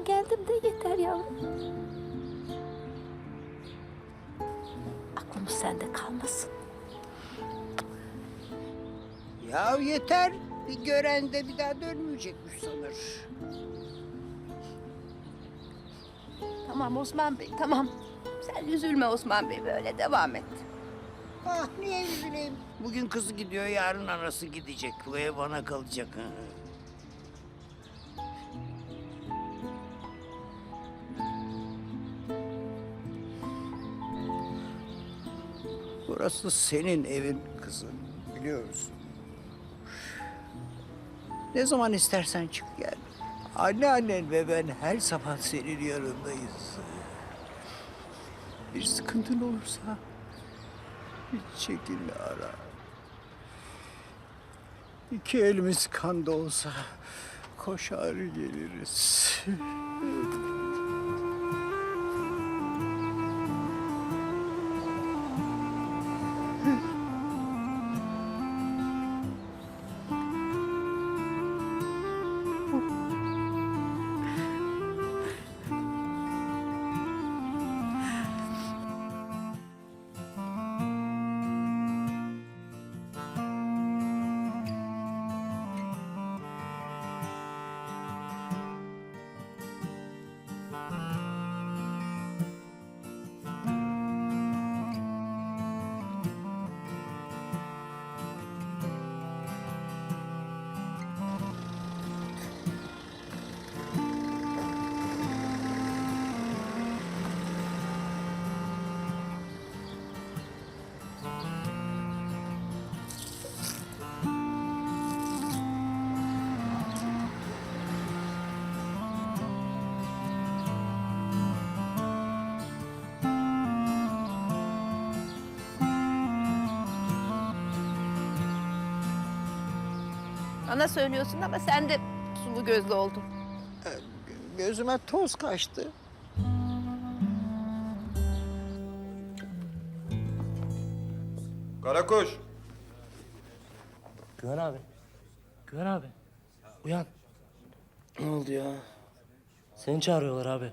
Ben geldim de yeter yavrum. Aklımız sende kalmasın. Ya yeter. Bir gören de bir daha dönmeyecekmiş sanır. Tamam Osman Bey tamam. Sen üzülme Osman Bey böyle devam et. Ah niye üzüleyim? Bugün kızı gidiyor, yarın anası gidecek. Bu ev bana kalacak. Burası senin evin kızım, biliyorsun. Ne zaman istersen çık gel. Anneannen ve ben her sabah senin yanındayız. Bir sıkıntın olursa bir çekil ara. İki elimiz kanda olsa koşar geliriz. Bana söylüyorsun ama sen de sulu gözlü oldun. Gözüme toz kaçtı. Karakuş. Güven abi. Güven abi. Uyan. Ne oldu ya? Seni çağırıyorlar abi.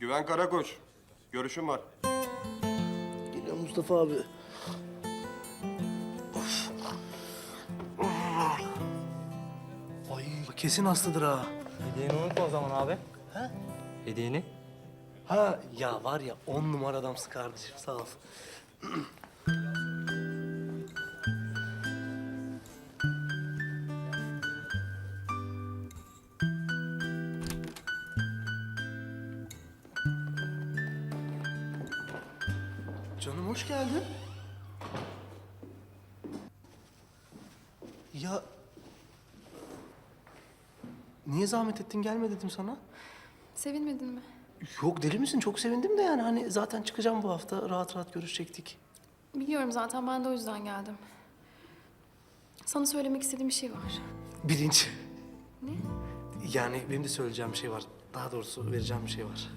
Güven Karakuş. Görüşüm var. Geliyor Mustafa abi. Kesin hastadır ha. Hediyeni unutma o zaman abi. Ha? Hediyeni? Ha ya var ya on numara adamsın kardeşim sağ ol. Canım hoş geldin. Ya niye zahmet ettin gelme dedim sana. Sevinmedin mi? Yok deli misin? Çok sevindim de yani hani zaten çıkacağım bu hafta. Rahat rahat görüşecektik. Biliyorum zaten ben de o yüzden geldim. Sana söylemek istediğim bir şey var. Birinci. Ne? Yani benim de söyleyeceğim bir şey var. Daha doğrusu vereceğim bir şey var.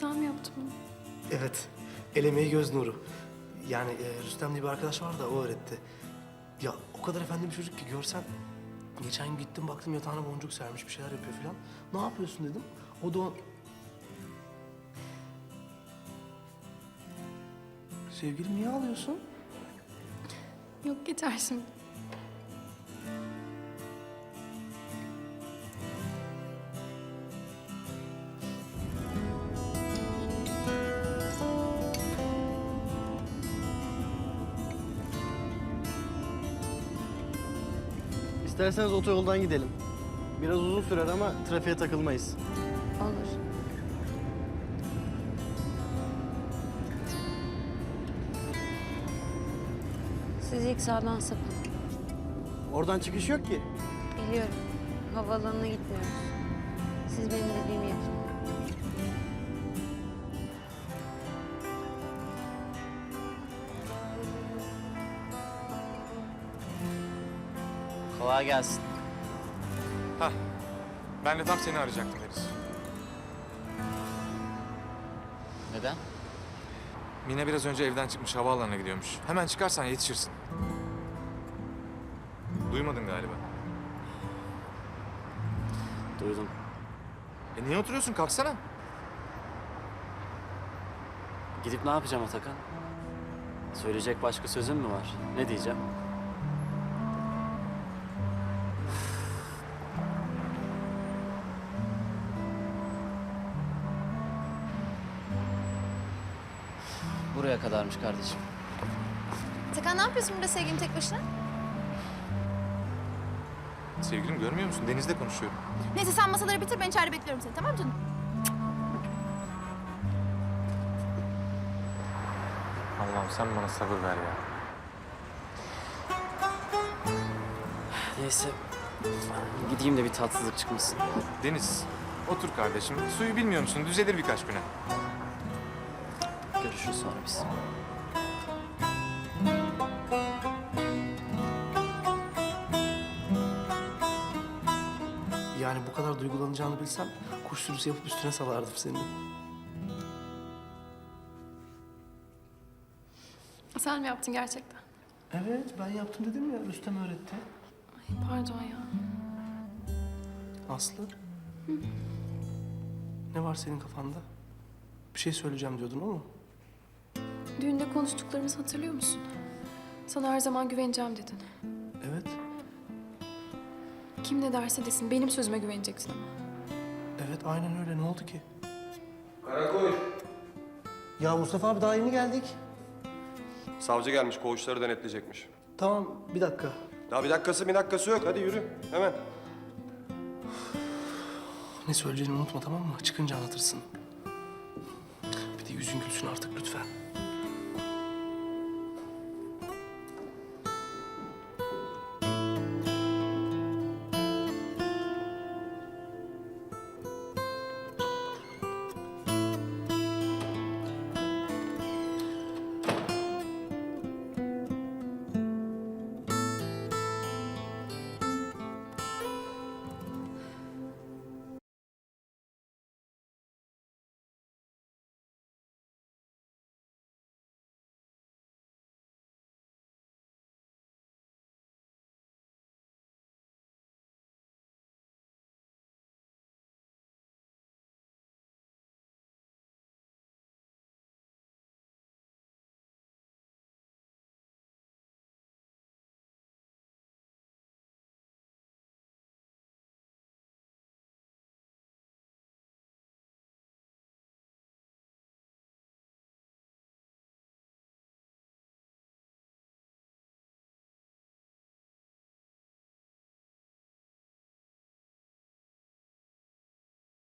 Sen mi yaptın bunu? Evet. El emeği göz nuru. Yani e, Rüstem diye bir arkadaş var da o öğretti. Ya o kadar efendi bir çocuk ki görsen... Geçen gün gittim baktım yatağına boncuk sermiş bir şeyler yapıyor falan. Ne yapıyorsun dedim. O da o... Sevgilim niye ağlıyorsun? Yok yeter şimdi. İsterseniz otoyoldan gidelim. Biraz uzun sürer ama trafiğe takılmayız. Olur. Siz ilk sağdan sapın. Oradan çıkış yok ki. Biliyorum. Havaalanına gitmiyoruz. Siz benim dediğimi yapın. Kolay gelsin. Hah. Ben de tam seni arayacaktım Deniz. Neden? Mine biraz önce evden çıkmış havaalanına gidiyormuş. Hemen çıkarsan yetişirsin. Duymadın galiba. Duydum. E niye oturuyorsun? Kalksana. Gidip ne yapacağım Atakan? Söyleyecek başka sözün mü var? Ne diyeceğim? Buraya kadarmış kardeşim. Atakan ne yapıyorsun burada sevgilin tek başına? Sevgilim görmüyor musun? Deniz'le konuşuyorum. Neyse sen masaları bitir ben içeride bekliyorum seni tamam mı canım? Allah'ım sen bana sabır ver ya. Neyse. Gideyim de bir tatsızlık çıkmasın. Deniz, otur kardeşim. Suyu bilmiyor musun? Düzelir birkaç güne. Görüşürüz sonra biz. Yani bu kadar duygulanacağını bilsem kuş sürüsü yapıp üstüne salardım seni. Sen mi yaptın gerçekten? Evet ben yaptım dedim ya Rüstem öğretti. Ay, pardon ya. Aslı. Ne var senin kafanda? Bir şey söyleyeceğim diyordun ama. Düğünde konuştuklarımızı hatırlıyor musun? Sana her zaman güveneceğim dedin. Evet. Kim ne derse desin benim sözüme güveneceksin ama. Evet aynen öyle. Ne oldu ki? Karakoş. Ya Mustafa abi daha yeni geldik. Savcı gelmiş koğuşları denetleyecekmiş. Tamam bir dakika. Daha bir dakikası bir dakikası yok. Hadi yürü. Hemen. Ne söyleyeceğini unutma tamam mı? Çıkınca anlatırsın. Bir de yüzün gülsün artık lütfen.